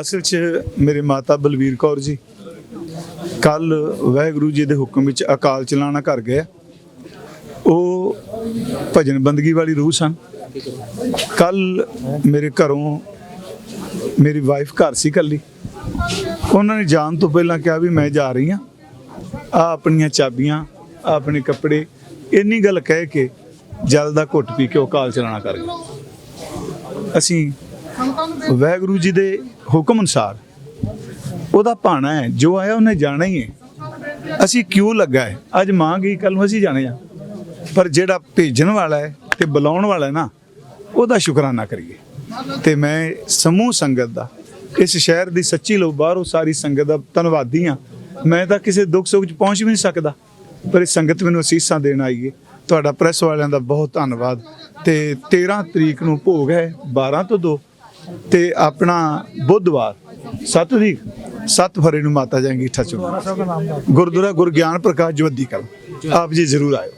ਅਸਲ 'ਚ ਮੇਰੇ ਮਾਤਾ ਬਲਵੀਰ ਕੌਰ ਜੀ ਕੱਲ ਵਾਹਿਗੁਰੂ ਜੀ ਦੇ ਹੁਕਮ ਵਿੱਚ ਅਕਾਲ ਚਲਾਣਾ ਕਰ ਗਏ ਉਹ ਭਜਨ ਬੰਦਗੀ ਵਾਲੀ ਰੂਹ ਸਨ। ਕੱਲ ਮੇਰੇ ਘਰੋਂ ਮੇਰੀ ਵਾਈਫ ਘਰ ਸੀ ਕੱਲੀ ਉਹਨਾਂ ਨੇ ਜਾਣ ਤੋਂ ਪਹਿਲਾਂ ਕਿਹਾ ਵੀ ਮੈਂ ਜਾ ਰਹੀ ਹਾਂ। ਆ ਆਪਣੀਆਂ ਚਾਬੀਆਂ ਆਹ ਆਪਣੇ ਕੱਪੜੇ, ਇੰਨੀ ਗੱਲ ਕਹਿ ਕੇ ਜਲ ਦਾ ਘੁੱਟ ਪੀ ਕੇ ਉਹ ਕਾਲ ਚਲਾਣਾ ਕਰ ਗਏ। ਅਸੀਂ ਵਾਹਿਗੁਰੂ ਜੀ ਦੇ ਹੁਕਮ ਅਨੁਸਾਰ ਉਹਦਾ ਭਾਣਾ ਹੈ, ਜੋ ਆਇਆ ਉਹਨੇ ਜਾਣਾ ਹੀ ਹੈ। ਅਸੀਂ ਕਿਉਂ ਲੱਗਾ ਹੈ? ਅੱਜ ਮਾਂ ਗਈ ਕੱਲ ਨੂੰ ਅਸੀਂ ਜਾਣੇ ਆ ਪਰ ਜਿਹੜਾ ਭੇਜਣ ਵਾਲਾ ਹੈ ਤੇ ਬੁਲਾਉਣ ਵਾਲਾ ਹੈ ਨਾ, ਉਹਦਾ ਸ਼ੁਕਰਾਨਾ ਕਰੀਏ। ਤੇ ਮੈਂ ਸਮੂਹ ਸੰਗਤ ਦਾ, ਇਸ ਸ਼ਹਿਰ ਦੀ ਸੱਚੀ ਲੋ ਬਾਹਰੋਂ ਸਾਰੀ ਸੰਗਤ ਦਾ ਧੰਨਵਾਦੀ ਆ ਮੈਂ ਤਾਂ ਕਿਸੇ ਦੁੱਖ ਸੁੱਖ 'ਚ ਪਹੁੰਚ ਵੀ ਨਹੀਂ ਸਕਦਾ, ਪਰ ਇਹ ਸੰਗਤ ਮੈਨੂੰ ਅਸੀਸਾਂ ਦੇਣ ਆਈ ਹੈ ਤੁਹਾਡਾ ਪ੍ਰੈਸ ਵਾਲਿਆਂ ਦਾ ਬਹੁਤ ਧੰਨਵਾਦ। ਤੇ 13 ਤਰੀਕ ਨੂੰ ਭੋਗ ਹੈ 12 ਤੋਂ 2 ਤੇ ਆਪਣਾ ਬੁੱਧਵਾਰ 7 ਤਰੀਕ 7 ਫਰਵਰੀ ਨੂੰ ਮਾਤਾ ਜੀ ਅੰਗੀਠਾ ਗੁਰਦੁਆਰਾ ਗੁਰਗਿਆਨ ਪ੍ਰਕਾਸ਼ ਜਵੱਦੀ ਕਲ। ਆਪ ਜੀ ਜ਼ਰੂਰ ਆਇਓ।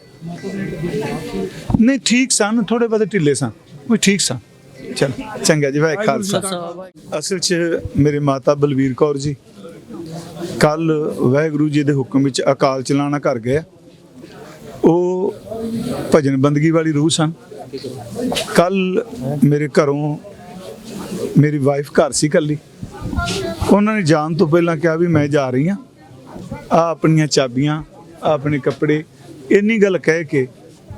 ਨਹੀਂ, ਠੀਕ ਸਨ ਥੋੜੇ ਬਹੁਤੇ ਢਿੱਲੇ ਸਨ। ਉਹ ਠੀਕ ਸਨ। ਚਲ, ਚੰਗਾ ਜੀ ਵਾਹਿ ਖਾਲਸਾ। ਅਸਲ 'ਚ ਮੇਰੇ ਮਾਤਾ ਬਲਵੀਰ ਕੌਰ ਜੀ ਕੱਲ ਵਾਹਿਗੁਰੂ ਜੀ ਦੇ ਹੁਕਮ ਵਿੱਚ ਅਕਾਲ ਚਲਾਣਾ ਕਰ ਗਏ ਉਹ ਭਜਨ ਬੰਦਗੀ ਵਾਲੀ ਰੂਹ ਸਨ। ਕੱਲ ਮੇਰੇ ਘਰੋਂ ਮੇਰੀ ਵਾਈਫ ਘਰ ਸੀ ਇਕੱਲੀ। ਉਹਨਾਂ ਨੇ ਜਾਣ ਤੋਂ ਪਹਿਲਾਂ ਕਿਹਾ ਵੀ ਮੈਂ ਜਾ ਰਹੀ ਹਾਂ। ਆ ਆਪਣੀਆਂ ਚਾਬੀਆਂ ਆਹ ਆਪਣੇ ਕੱਪੜੇ, ਇੰਨੀ ਗੱਲ ਕਹਿ ਕੇ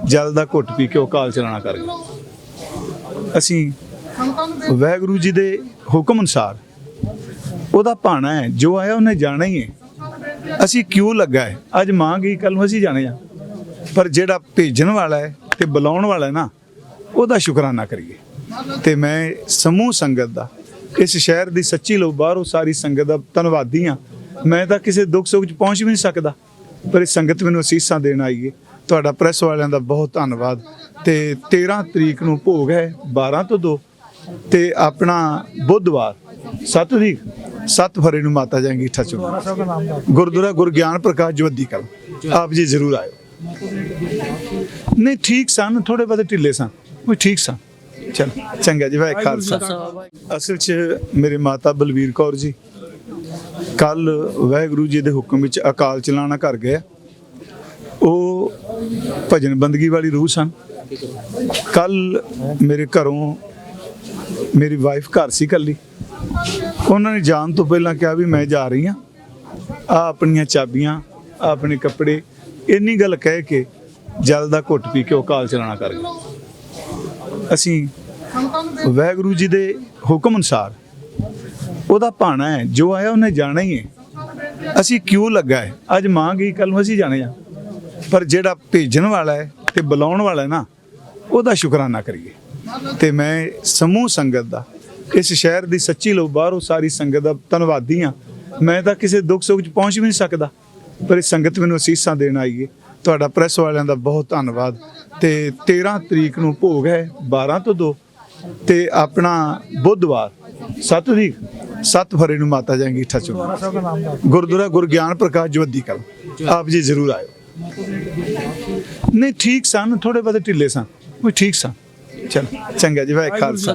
ਜਲ ਦਾ ਘੁੱਟ ਪੀ ਕੇ ਉਹ ਕਾਲ ਚਲਾਣਾ ਕਰ ਗਏ। ਅਸੀਂ ਵਾਹਿਗੁਰੂ ਜੀ ਦੇ ਹੁਕਮ ਅਨੁਸਾਰ ਉਹਦਾ ਭਾਣਾ ਹੈ, ਜੋ ਆਇਆ ਉਹਨੇ ਜਾਣਾ ਹੀ ਹੈ। ਅਸੀਂ ਕਿਉਂ ਲੱਗਾ ਹੈ? ਅੱਜ ਮਾਂ ਗਈ ਕੱਲ ਨੂੰ ਅਸੀਂ ਜਾਣੇ ਆ ਪਰ ਜਿਹੜਾ ਭੇਜਣ ਵਾਲਾ ਹੈ ਤੇ ਬੁਲਾਉਣ ਵਾਲਾ ਹੈ ਨਾ, ਉਹਦਾ ਸ਼ੁਕਰਾਨਾ ਕਰੀਏ। ਤੇ ਮੈਂ ਸਮੂਹ ਸੰਗਤ ਦਾ, ਇਸ ਸ਼ਹਿਰ ਦੀ ਸੱਚੀ ਲੋ ਬਾਹਰੋਂ ਸਾਰੀ ਸੰਗਤ ਦਾ ਧੰਨਵਾਦੀ ਆ ਮੈਂ ਤਾਂ ਕਿਸੇ ਦੁੱਖ ਸੁੱਖ 'ਚ ਪਹੁੰਚ ਵੀ ਨਹੀਂ ਸਕਦਾ, ਪਰ ਇਹ ਸੰਗਤ ਮੈਨੂੰ ਅਸੀਸਾਂ ਦੇਣ ਆਈ ਹੈ ਤੁਹਾਡਾ ਪ੍ਰੈਸ ਵਾਲਿਆਂ ਦਾ ਬਹੁਤ ਧੰਨਵਾਦ। ਤੇ 13 ਤਰੀਕ ਨੂੰ ਭੋਗ ਹੈ 12 ਤੋਂ 2 ਤੇ ਆਪਣਾ ਬੁੱਧਵਾਰ 7 ਤਰੀਕ 7 ਫਰੇ ਨੂੰ ਮਾਤਾ ਜੀ ਅੰਗੀਠਾ ਚੁਣ ਗੁਰਦੁਆਰਾ ਗੁਰਗਿਆਨ ਪ੍ਰਕਾਸ਼ ਜਵੱਦੀ ਕਲ। ਆਪ ਜੀ ਜ਼ਰੂਰ ਆਇਓ। ਨਹੀਂ, ਠੀਕ ਸਨ ਥੋੜੇ ਬਹੁਤੇ ਢਿੱਲੇ ਸਨ ਉਹ ਠੀਕ ਸਨ। ਚਲ ਚੰਗਾ ਜੀ ਵਾਹਿ ਖਾਲਸਾ। ਅਸਲ 'ਚ ਮੇਰੇ ਮਾਤਾ ਬਲਵੀਰ ਕੌਰ ਜੀ ਕੱਲ ਵਾਹਿਗੁਰੂ ਜੀ ਦੇ ਹੁਕਮ ਵਿੱਚ ਅਕਾਲ ਚਲਾਣਾ ਕਰ ਗਏ ਉਹ ਭਜਨ ਬੰਦਗੀ ਵਾਲੀ ਰੂਹ ਸਨ। ਕੱਲ ਮੇਰੇ ਘਰੋਂ ਮੇਰੀ ਵਾਈਫ ਘਰ ਸੀ ਕੱਲੀ। ਉਹਨਾਂ ਨੇ ਜਾਣ ਤੋਂ ਪਹਿਲਾਂ ਕਿਹਾ ਵੀ ਮੈਂ ਜਾ ਰਹੀ ਹਾਂ। ਆ ਆਪਣੀਆਂ ਚਾਬੀਆਂ ਆਪਣੇ ਕੱਪੜੇ ਇੰਨੀ ਗੱਲ ਕਹਿ ਕੇ ਜਲ ਦਾ ਘੁੱਟ ਪੀ ਕੇ ਉਹ ਕਾਲ ਚਲਾਣਾ ਕਰ ਗਏ। ਅਸੀਂ ਵਾਹਿਗੁਰੂ ਜੀ ਦੇ ਹੁਕਮ ਅਨੁਸਾਰ ਉਹਦਾ ਭਾਣਾ ਹੈ, ਜੋ ਆਇਆ ਉਹਨੇ ਜਾਣਾ ਹੀ ਹੈ। ਅਸੀਂ ਕਿਉਂ ਲੱਗਾ ਹੈ? ਅੱਜ ਮਾਂ ਗਈ ਕੱਲ ਨੂੰ ਅਸੀਂ ਜਾਣੇ ਆ ਪਰ ਜਿਹੜਾ ਭੇਜਣ ਵਾਲਾ ਹੈ ਤੇ ਬੁਲਾਉਣ ਵਾਲਾ ਨਾ, ਉਹਦਾ ਸ਼ੁਕਰਾਨਾ ਕਰੀਏ। ਤੇ ਮੈਂ ਸਮੂਹ ਸੰਗਤ ਦਾ, ਇਸ ਸ਼ਹਿਰ ਦੀ ਸੱਚੀ ਲੋ ਬਾਹਰੋਂ ਸਾਰੀ ਸੰਗਤ ਦਾ ਧੰਨਵਾਦੀ ਆ ਮੈਂ ਤਾਂ ਕਿਸੇ ਦੁੱਖ ਸੁੱਖ 'ਚ ਪਹੁੰਚ ਵੀ ਨਹੀਂ ਸਕਦਾ, ਪਰ ਇਹ ਸੰਗਤ ਮੈਨੂੰ ਅਸੀਸਾਂ ਦੇਣ ਆਈ ਹੈ। ਤੁਹਾਡਾ ਪ੍ਰੈਸ ਵਾਲਿਆਂ ਦਾ ਬਹੁਤ ਧੰਨਵਾਦ। ਤੇ 13 ਤਰੀਕ ਨੂੰ ਭੋਗ ਹੈ 12 ਤੋਂ 2 ਤੇ ਆਪਣਾ ਬੁੱਧਵਾਰ 7 ਤਰੀਕ 7 ਫਰਵਰੀ ਨੂੰ ਮਾਤਾ ਜੀ ਅੰਗੀਠਾ ਚੁਣ ਗੁਰਦੁਆਰਾ ਗੁਰਗਿਆਨ ਪ੍ਰਕਾਸ਼ ਜਵੱਦੀ ਕਲ। ਆਪ ਜੀ ਜ਼ਰੂਰ ਆਇਓ। ਨਹੀਂ, ਠੀਕ ਸਨ ਥੋੜੇ ਬਹੁਤੇ ਢਿੱਲੇ ਸਨ ਉਹ ਠੀਕ ਸਨ ਚਲ, ਚੰਗਾ ਜੀ ਵਾਹਿ ਖਾਲਸਾ।